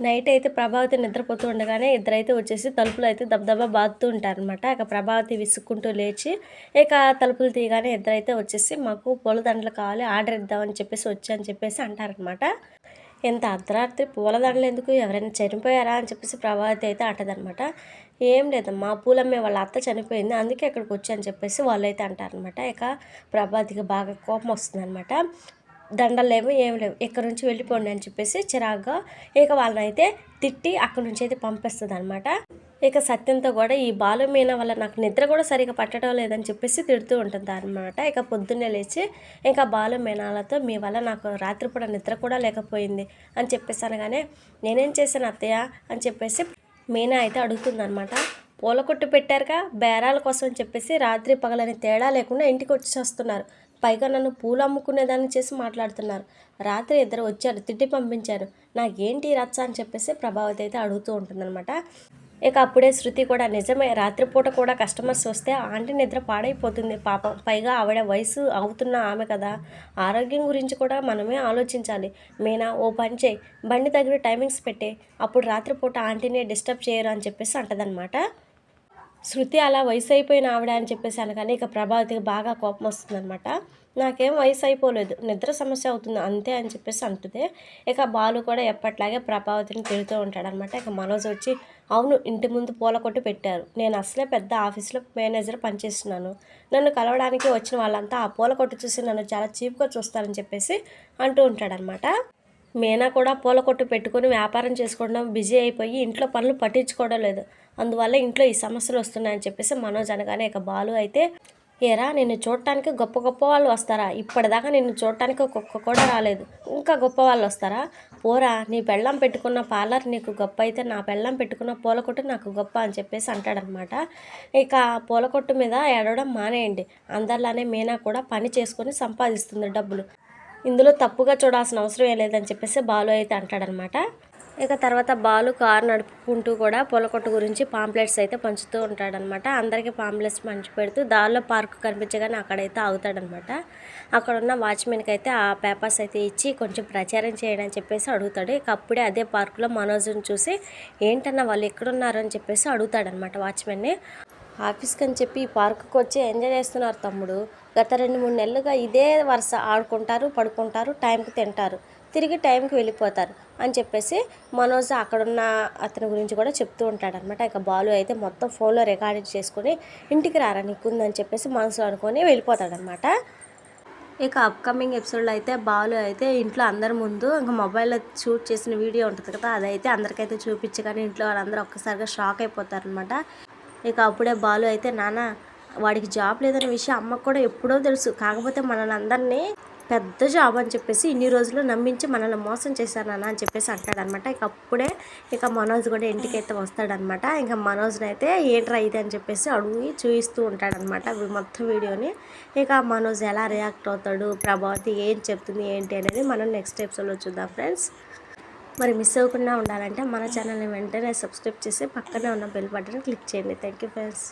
Night అయితే ప్రభావతి నిద్రపోతూ ఉండగానే ఇద్దరైతే వచ్చేసి తలుపులు అయితే దబదబా బాదుతూ ఉంటారనమాట ఇక ప్రభావతి విసుక్కుంటూ లేచి ఇక తలుపులు తీయగానే ఇద్దరైతే వచ్చేసి మాకు పూలదండలు కావాలి ఆర్డర్ ఇద్దామని చెప్పేసి వచ్చి అని చెప్పేసి అంటారనమాట ఇంత అర్ధరాత్రి పూలదండలు ఎందుకు? ఎవరైనా చనిపోయారా అని చెప్పేసి ప్రభావతి అయితే అంటదనమాట ఏం లేదమ్మా పూలమ్మే వాళ్ళ అత్త చనిపోయింది అందుకే ఇక్కడికి వచ్చి అని చెప్పేసి వాళ్ళు అయితే అంటారనమాట ఇక ప్రభావతికి బాగా కోపం వస్తుందనమాట దండలు లేవు ఏం లేవు. ఇక్కడ నుంచి వెళ్ళిపోండి అని చెప్పేసి చిరాగ్గా ఇక వాళ్ళని అయితే తిట్టి అక్కడి నుంచి అయితే పంపిస్తుంది అనమాట ఇక సత్యంతో కూడా ఈ బాలు మీన వల్ల నాకు నిద్ర కూడా సరిగా పట్టడం లేదని చెప్పేసి తిడుతూ ఉంటుంది అనమాట ఇక పొద్దున్నే లేచి ఇంకా బాలు మీనాలతో మీ వల్ల నాకు రాత్రిపూట నిద్ర కూడా లేకపోయింది అని చెప్పేసి అనగానే నేనేం చేశాను అత్తయ్య అని చెప్పేసి మీనా అయితే అడుగుతుందనమాట పూల కొట్టు పెట్టారుగా బేరాల కోసం చెప్పేసి రాత్రి పగలని తేడా లేకుండా ఇంటికి వచ్చి వస్తున్నారు. పైగా నన్ను పూలు అమ్ముకునేదాన్ని చేసి మాట్లాడుతున్నారు. రాత్రి ఇద్దరు వచ్చారు తిట్టి పంపించారు. నాకేంటి రచ్చ అని చెప్పేసి ప్రభావతి అయితే అడుగుతూ ఉంటుందన్నమాట. ఇక అప్పుడే శృతి కూడా నిజమే రాత్రిపూట కూడా కస్టమర్స్ వస్తే ఆంటీ నిద్ర పాడైపోతుంది. పాపం పైగా ఆవిడ వయసు అవుతున్న ఆమె కదా. ఆరోగ్యం గురించి కూడా మనమే ఆలోచించాలి. మీనా ఓ పని చేయి. బండి దగ్గర టైమింగ్స్ పెట్టే. అప్పుడు రాత్రిపూట ఆంటీని డిస్టర్బ్ చేయరు అని చెప్పేసి అంటదనమాట శృతి అలా వయసు అయిపోయిన ఆవిడ అని చెప్పేసి అనగానే ఇక ప్రభావతికి బాగా కోపం వస్తుందనమాట నాకేం వయసు అయిపోలేదు నిద్ర సమస్య అవుతుంది అంతే అని చెప్పేసి అంటుంది. ఇక బాలు కూడా ఎప్పట్లాగే ప్రభావతిని తిడుతూ ఉంటాడనమాట ఇక మనోజ్ వచ్చి అవును ఇంటి ముందు పూల కొట్టు పెట్టారు. నేను అసలే పెద్ద ఆఫీస్లో మేనేజర్ పనిచేస్తున్నాను. నన్ను కలవడానికి వచ్చిన వాళ్ళంతా ఆ పూల కొట్టు చూసి నన్ను చాలా చీప్గా చూస్తారని చెప్పేసి అంటూ ఉంటాడనమాట మీనా కూడా పూల కొట్టు పెట్టుకుని వ్యాపారం చేసుకోవడం బిజీ అయిపోయి ఇంట్లో పనులు పట్టించుకోవడం లేదు. అందువల్ల ఇంట్లో ఈ సమస్యలు వస్తున్నాయని చెప్పేసి మనోజ్ అనగానే ఇక బాలు అయితే ఏరా నిన్ను చూడటానికి గొప్ప గొప్ప వాళ్ళు వస్తారా? ఇప్పటిదాకా నిన్ను చూడటానికి ఒక్కొక్క కూడా రాలేదు. ఇంకా గొప్ప వాళ్ళు వస్తారా? పోరా నీ పెళ్ళం పెట్టుకున్న పార్లర్ నీకు గొప్ప అయితే నా పెళ్ళం పెట్టుకున్న పూల కొట్టు నాకు గొప్ప అని చెప్పేసి అంటాడనమాట. ఇక పూల కొట్టు మీద ఏడవడం మానేయండి. అందరిలానే మీనా కూడా పని చేసుకొని సంపాదిస్తుంది డబ్బులు. ఇందులో తప్పుగా చూడాల్సిన అవసరం ఏం లేదని చెప్పేసి బాలు అయితే అంటాడనమాట. ఇక తర్వాత బాలు కారు నడుపుకుంటూ కూడా పొలకొట్టు గురించి పాంప్లెట్స్ అయితే పంచుతూ ఉంటాడనమాట. అందరికీ పాంప్లెట్స్ పంచి పెడుతూ దారిలో పార్క్ కనిపించగానే అక్కడైతే ఆగుతాడనమాట. అక్కడ ఉన్న వాచ్మెన్కి అయితే ఆ పేపర్స్ అయితే ఇచ్చి కొంచెం ప్రచారం చేయడని చెప్పేసి అడుగుతాడు. ఇక అప్పుడే అదే పార్కులో మనోజ్ని చూసి ఏంటన్నా వాళ్ళు ఎక్కడున్నారు అని చెప్పేసి అడుగుతాడనమాట వాచ్మెన్ని. ఆఫీస్కి అని చెప్పి ఈ పార్కుకి వచ్చి ఎంజాయ్ చేస్తున్నారు తమ్ముడు. గత రెండు మూడు నెలలుగా ఇదే వరుస ఆడుకుంటారు పడుకుంటారు టైంకి తింటారు. తిరిగి టైంకి వెళ్ళిపోతారు అని చెప్పేసి మనోజ్ అక్కడున్న అతని గురించి కూడా చెప్తూ ఉంటాడనమాట ఇక బాలు అయితే మొత్తం ఫోన్లో రికార్డింగ్ చేసుకుని ఇంటికి రారా నీకుందని చెప్పేసి మనసులో అనుకొని వెళ్ళిపోతాడనమాట ఇక అప్కమింగ్ ఎపిసోడ్లో అయితే బాలు అయితే ఇంట్లో అందరి ముందు ఇంకా మొబైల్లో షూట్ చేసిన వీడియో ఉంటుంది కదా అదైతే అందరికైతే చూపించగానే ఇంట్లో వాళ్ళందరూ ఒక్కసారిగా షాక్ అయిపోతారనమాట ఇక అప్పుడే బాలు అయితే నాన్న వాడికి జాబ్ లేదనే విషయం అమ్మకు కూడా ఎప్పుడో తెలుసు. కాకపోతే మనల్ని అందరినీ పెద్ద జాబ్ అని చెప్పేసి ఇన్ని రోజులు నమ్మించి మనల్ని మోసం చేశాను నాన్న అని చెప్పేసి అంటాడనమాట. ఇక అప్పుడే ఇక మనోజ్ కూడా ఇంటికైతే వస్తాడనమాట. ఇంకా మనోజ్ని అయితే ఏంట్రా ఇది అని చెప్పేసి అడుగు చూపిస్తూ ఉంటాడనమాట మొత్తం వీడియోని. ఇక మనోజ్ ఎలా రియాక్ట్ అవుతాడు ప్రభావతి ఏం చెప్తుంది ఏంటి అనేది మనం నెక్స్ట్ ఎపిసోడ్లో చూద్దాం ఫ్రెండ్స్. మరి మిస్ అవ్వకుండా ఉండాలంటే మన ఛానల్ని వెంటనే సబ్స్క్రైబ్ చేసి పక్కనే ఉన్న బెల్ బటన్ క్లిక్ చేయండి. Thank you friends.